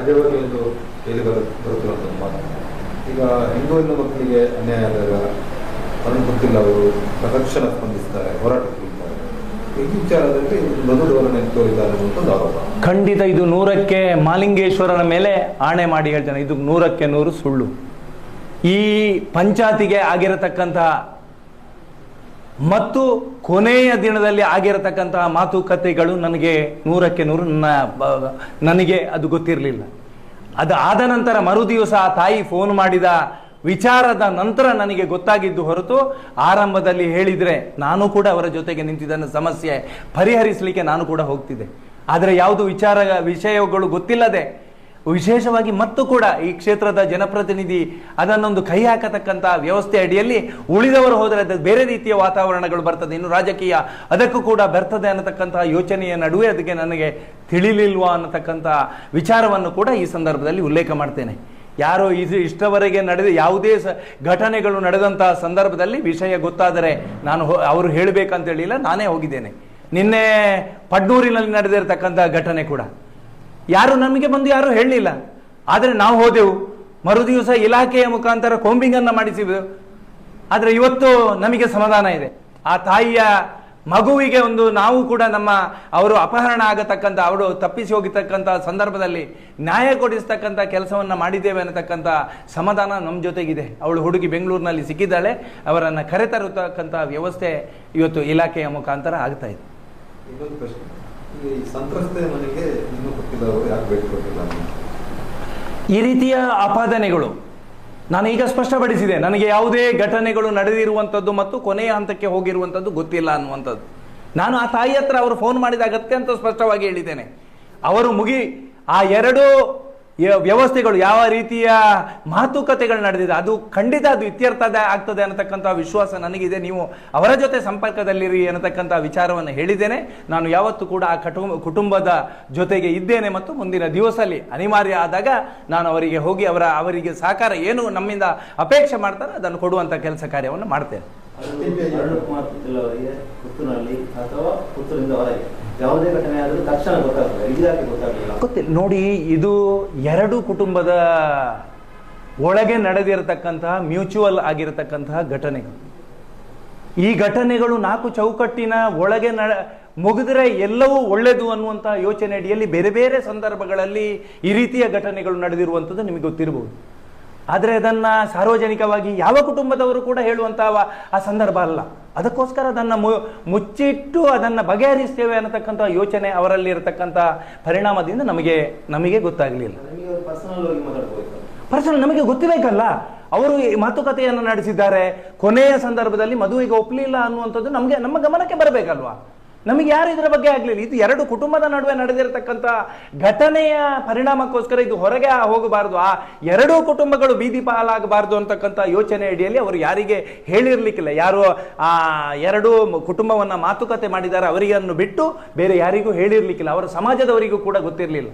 ಸಹಜವಾಗಿ ಒಂದು ಕೇಳಿ ಬರು ಮಾತು. ಈಗ ಹಿಂದೂ ಮಕ್ಕಳಿಗೆ ಅನ್ಯಾಯ ಆದಾಗ ಅದನ್ನು ಗೊತ್ತಿಲ್ಲ ಅವರು ಪ್ರದಕ್ಷಿಣ ಸ್ಪಂದಿಸ್ತಾರೆ ಹೋರಾಟಕ್ಕೆ ಖಂಡಿತ ಇದು ನೂರಕ್ಕೆ ಮಾಲಿಂಗೇಶ್ವರನ ಮೇಲೆ ಆಣೆ ಮಾಡಿ ಹೇಳ್ತಾನೆ. ಇದು ನೂರಕ್ಕೆ ನೂರು ಸುಳ್ಳು. ಈ ಪಂಚಾಯತಿಗೆ ಆಗಿರತಕ್ಕಂತಹ ಮತ್ತು ಕೊನೆಯ ದಿನದಲ್ಲಿ ಆಗಿರತಕ್ಕಂತಹ ಮಾತುಕತೆಗಳು ನನಗೆ ನೂರಕ್ಕೆ ನೂರು ನನಗೆ ಅದು ಗೊತ್ತಿರಲಿಲ್ಲ. ಅದು ಆದ ನಂತರ ಮರುದಿವಸ ಆ ತಾಯಿ ಫೋನ್ ಮಾಡಿದ ವಿಚಾರದ ನಂತರ ನನಗೆ ಗೊತ್ತಾಗಿದ್ದು ಹೊರತು ಆರಂಭದಲ್ಲಿ ಹೇಳಿದರೆ ನಾನು ಕೂಡ ಅವರ ಜೊತೆಗೆ ನಿಂತಿದ್ದನ್ನು ಸಮಸ್ಯೆ ಪರಿಹರಿಸಲಿಕ್ಕೆ ನಾನು ಕೂಡ ಹೋಗ್ತಿದ್ದೆ. ಆದರೆ ಯಾವುದು ವಿಚಾರ ವಿಷಯಗಳು ಗೊತ್ತಿಲ್ಲದೆ ವಿಶೇಷವಾಗಿ ಮತ್ತು ಕೂಡ ಈ ಕ್ಷೇತ್ರದ ಜನಪ್ರತಿನಿಧಿ ಅದನ್ನೊಂದು ಕೈ ಹಾಕತಕ್ಕಂಥ ವ್ಯವಸ್ಥೆ ಅಡಿಯಲ್ಲಿ ಉಳಿದವರು ಹೋದರೆ ಬೇರೆ ರೀತಿಯ ವಾತಾವರಣಗಳು ಬರ್ತದೆ. ಇನ್ನು ರಾಜಕೀಯ ಅದಕ್ಕೂ ಕೂಡ ಬರ್ತದೆ ಅನ್ನತಕ್ಕಂತಹ ಯೋಚನೆಯ ನಡುವೆ ಅದಕ್ಕೆ ನನಗೆ ತಿಳಿಲಿಲ್ವಾ ಅನ್ನತಕ್ಕಂಥ ವಿಚಾರವನ್ನು ಕೂಡ ಈ ಸಂದರ್ಭದಲ್ಲಿ ಉಲ್ಲೇಖ ಮಾಡ್ತೇನೆ. ಯಾರೋ ಇದು ಇಷ್ಟವರೆಗೆ ನಡೆದ ಯಾವುದೇ ಸ ಘಟನೆಗಳು ನಡೆದಂತಹ ಸಂದರ್ಭದಲ್ಲಿ ವಿಷಯ ಗೊತ್ತಾದರೆ ನಾನು ಅವರು ಹೇಳಬೇಕಂತ ಹೇಳಿಲ್ಲ, ನಾನೇ ಹೋಗಿದ್ದೇನೆ. ನಿನ್ನೆ ಪಡ್ನೂರಿನಲ್ಲಿ ನಡೆದಿರತಕ್ಕಂಥ ಘಟನೆ ಕೂಡ. ಯಾರು ನಮಗೆ ಬಂದು ಯಾರು ಹೇಳಲಿಲ್ಲ. ಆದರೆ ನಾವು ಹೋದೆವು. ಮರುದಿವಸ ಇಲಾಖೆಯ ಮುಖಾಂತರ ಕೋಂಬಿಂಗನ್ನು ಮಾಡಿಸಿದೆವು. ಆದರೆ ಇವತ್ತು ನಮಗೆ ಸಮಾಧಾನ ಇದೆ. ಆ ತಾಯಿಯ ಮಗುವಿಗೆ ಒಂದು ನಾವು ಕೂಡ ನಮ್ಮ ಅವರು ಅಪಹರಣ ಆಗತಕ್ಕಂಥ, ಅವರು ತಪ್ಪಿಸಿ ಹೋಗಿರ್ತಕ್ಕಂಥ ಸಂದರ್ಭದಲ್ಲಿ ನ್ಯಾಯ ಕೊಡಿಸ್ತಕ್ಕಂಥ ಕೆಲಸವನ್ನು ಮಾಡಿದ್ದೇವೆ ಅನ್ನತಕ್ಕಂಥ ಸಮಾಧಾನ ನಮ್ಮ ಜೊತೆಗಿದೆ. ಅವಳು ಹುಡುಗಿ ಬೆಂಗಳೂರಿನಲ್ಲಿ ಸಿಕ್ಕಿದ್ದಾಳೆ. ಅವರನ್ನು ಕರೆತರತಕ್ಕಂಥ ವ್ಯವಸ್ಥೆ ಇವತ್ತು ಇಲಾಖೆಯ ಮುಖಾಂತರ ಆಗ್ತಾ ಇದೆ. ಈ ರೀತಿಯ ಆಪಾದನೆಗಳು ನಾನು ಈಗ ಸ್ಪಷ್ಟಪಡಿಸಿದೆ. ನನಗೆ ಯಾವುದೇ ಘಟನೆಗಳು ನಡೆದಿರುವಂಥದ್ದು ಮತ್ತು ಕೊನೆಯ ಹಂತಕ್ಕೆ ಹೋಗಿರುವಂಥದ್ದು ಗೊತ್ತಿಲ್ಲ ಅನ್ನುವಂಥದ್ದು. ನಾನು ಆ ತಾಯಿ ಹತ್ರ ಅವರು ಫೋನ್ ಮಾಡಿದ ಅತ್ಯಂತ ಸ್ಪಷ್ಟವಾಗಿ ಹೇಳಿದ್ದೇನೆ. ಅವರು ಮುಗಿ ಆ ಎರಡು ವ್ಯವಸ್ಥೆಗಳು ಯಾವ ರೀತಿಯ ಮಾತುಕತೆಗಳು ನಡೆದಿದೆ, ಅದು ಖಂಡಿತ ಅದು ಇತ್ಯರ್ಥ ಆಗ್ತದೆ ಅನ್ನತಕ್ಕಂಥ ವಿಶ್ವಾಸ ನನಗಿದೆ. ನೀವು ಅವರ ಜೊತೆ ಸಂಪರ್ಕದಲ್ಲಿರಿ ಅನ್ನತಕ್ಕಂಥ ವಿಚಾರವನ್ನು ಹೇಳಿದ್ದೇನೆ. ನಾನು ಯಾವತ್ತೂ ಕೂಡ ಆ ಕಟುಂಬ ಕುಟುಂಬದ ಜೊತೆಗೆ ಇದ್ದೇನೆ ಮತ್ತು ಮುಂದಿನ ದಿವಸಲ್ಲಿ ಅನಿವಾರ್ಯ ಆದಾಗ ನಾನು ಅವರಿಗೆ ಹೋಗಿ ಅವರ, ಅವರಿಗೆ ಸಹಕಾರ ಏನು ನಮ್ಮಿಂದ ಅಪೇಕ್ಷೆ ಮಾಡ್ತಾರೆ ಅದನ್ನು ಕೊಡುವಂಥ ಕೆಲಸ ಕಾರ್ಯವನ್ನು ಮಾಡ್ತೇನೆ. ಯಾವುದೇ ಘಟನೆ ಆದರೂ ತಕ್ಷಣ ಗೊತ್ತಾಗ್ತದೆ ಗೊತ್ತಿಲ್ಲ. ನೋಡಿ, ಇದು ಎರಡು ಕುಟುಂಬದ ಒಳಗೆ ನಡೆದಿರತಕ್ಕಂತಹ, ಮ್ಯೂಚುವಲ್ ಆಗಿರತಕ್ಕಂತಹ ಘಟನೆಗಳು. ಈ ಘಟನೆಗಳು ನಾಲ್ಕು ಚೌಕಟ್ಟಿನ ಒಳಗೆ ನಡ, ಮುಗಿದ್ರೆ ಎಲ್ಲವೂ ಒಳ್ಳೆಯದು ಅನ್ನುವಂತಹ ಯೋಚನೆ ಅಡಿಯಲ್ಲಿ ಬೇರೆ ಬೇರೆ ಸಂದರ್ಭಗಳಲ್ಲಿ ಈ ರೀತಿಯ ಘಟನೆಗಳು ನಡೆದಿರುವಂಥದ್ದು ನಿಮಗೆ ಗೊತ್ತಿರಬಹುದು ಆದರೆ ಅದನ್ನು ಸಾರ್ವಜನಿಕವಾಗಿ ಯಾವ ಕುಟುಂಬದವರು ಕೂಡ ಹೇಳುವಂತಹ ಆ ಸಂದರ್ಭ ಅಲ್ಲ. ಅದಕ್ಕೋಸ್ಕರ ಅದನ್ನು ಮು- ಮುಚ್ಚಿಟ್ಟು ಅದನ್ನು ಬಗೆಹರಿಸ್ತೇವೆ ಅನ್ನತಕ್ಕಂಥ ಯೋಚನೆ ಅವರಲ್ಲಿ ಇರತಕ್ಕಂಥ ಪರಿಣಾಮದಿಂದ ನಮಗೆ ನಮಗೆ ಗೊತ್ತಾಗಲಿಲ್ಲ. ಪರ್ಸನಲ್ ನಮಗೆ ಗೊತ್ತಿರಬೇಕಲ್ಲ. ಅವರು ಮಾತುಕತೆಯನ್ನು ನಡೆಸಿದ್ದಾರೆ. ಕೊನೆಯ ಸಂದರ್ಭದಲ್ಲಿ ಮದುವೆಗೆ ಒಪ್ಪಲಿಲ್ಲ ಅನ್ನುವಂಥದ್ದು ನಮಗೆ ನಮ್ಮ ಗಮನಕ್ಕೆ ಬರಬೇಕಲ್ವಾ? ನಮಗೆ ಯಾರು ಇದರ ಬಗ್ಗೆ ಆಗಲಿಲ್ಲ. ಇದು ಎರಡು ಕುಟುಂಬದ ನಡುವೆ ನಡೆದಿರತಕ್ಕಂಥ ಘಟನೆಯ ಪರಿಣಾಮಕ್ಕೋಸ್ಕರ ಇದು ಹೊರಗೆ ಹೋಗಬಾರದು. ಆ ಎರಡೂ ಕುಟುಂಬಗಳು ಬೀದಿ ಪಾಲಾಗಬಾರದು ಅಂತಕ್ಕಂಥ ಯೋಚನೆ ಅಡಿಯಲ್ಲಿ ಅವರು ಯಾರಿಗೆ ಹೇಳಿರ್ಲಿಕ್ಕಿಲ್ಲ. ಯಾರು ಆ ಎರಡೂ ಕುಟುಂಬವನ್ನ ಮಾತುಕತೆ ಮಾಡಿದ್ದಾರೆ ಅವರಿಗನ್ನು ಬಿಟ್ಟು ಬೇರೆ ಯಾರಿಗೂ ಹೇಳಿರ್ಲಿಕ್ಕಿಲ್ಲ. ಅವರ ಸಮಾಜದವರಿಗೂ ಕೂಡ ಗೊತ್ತಿರಲಿಲ್ಲ.